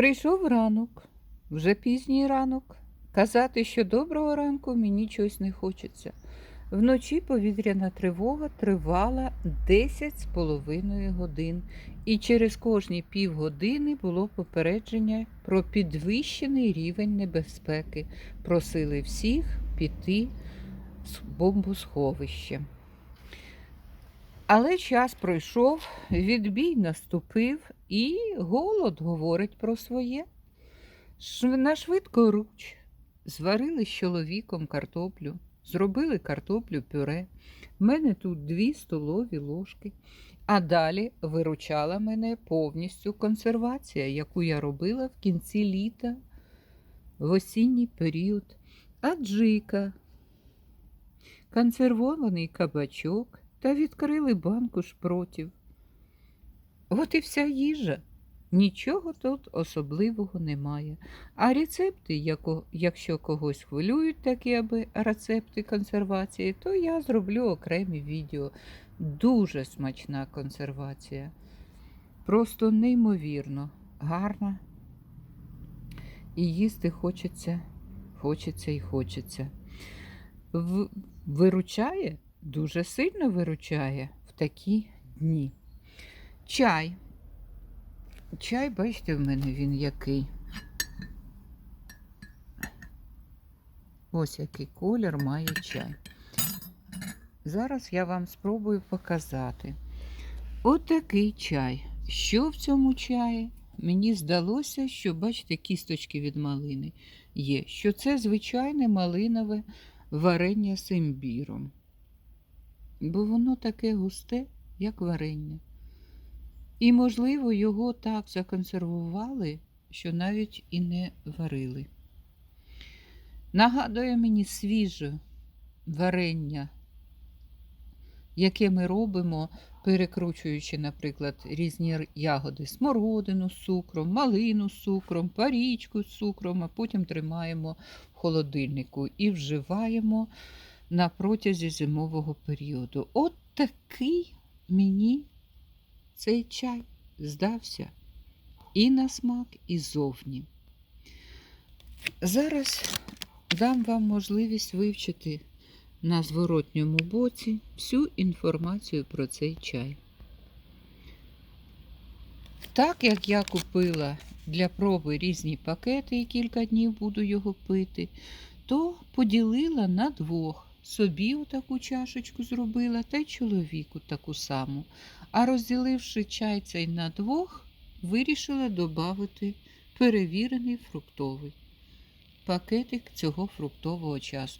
Прийшов ранок, вже пізній ранок. Казати, що доброго ранку мені чогось не хочеться. Вночі повітряна тривога тривала 10 з половиною годин, і через кожні півгодини було попередження про підвищений рівень небезпеки. Просили всіх піти з бомбосховища. Але час пройшов, відбій наступив, і голод говорить про своє. На швидко руч зварили з чоловіком картоплю, зробили картоплю пюре. В мене тут дві столові ложки. А далі виручала мене повністю консервація, яку я робила в кінці літа, в осінній період. Аджика, консервований кабачок та відкрили банку шпротів. От і вся їжа. Нічого тут особливого немає. А рецепти, якщо когось хвилюють такі аби рецепти консервації, то я зроблю окремі відео. Дуже смачна консервація. Просто неймовірно гарна. І їсти хочеться, хочеться і хочеться. В- Виручає, дуже сильно виручає в такі дні. Чай. Чай, бачите, в мене він який. Ось який колір має чай. Зараз я вам спробую показати. От такий чай. Що в цьому чаї? Мені здалося, що, бачите, кісточки від малини є, що це звичайне малинове варення з імбіром. Бо воно таке густе, як варення. І, можливо, його так законсервували, що навіть і не варили. Нагадує мені свіже варення, яке ми робимо, перекручуючи, наприклад, різні ягоди, смородину з цукром, малину з цукром, парічку з цукром, а потім тримаємо в холодильнику і вживаємо на протязі зимового періоду. От такий мені цей чай здався і на смак, і зовні. Зараз дам вам можливість вивчити на зворотньому боці всю інформацію про цей чай. Так як я купила для проби різні пакети і кілька днів буду його пити, то поділила на двох. Собі таку чашечку зробила та й чоловіку таку саму. А розділивши чай цей на двох, вирішила додати перевірений фруктовий пакетик цього фруктового часу.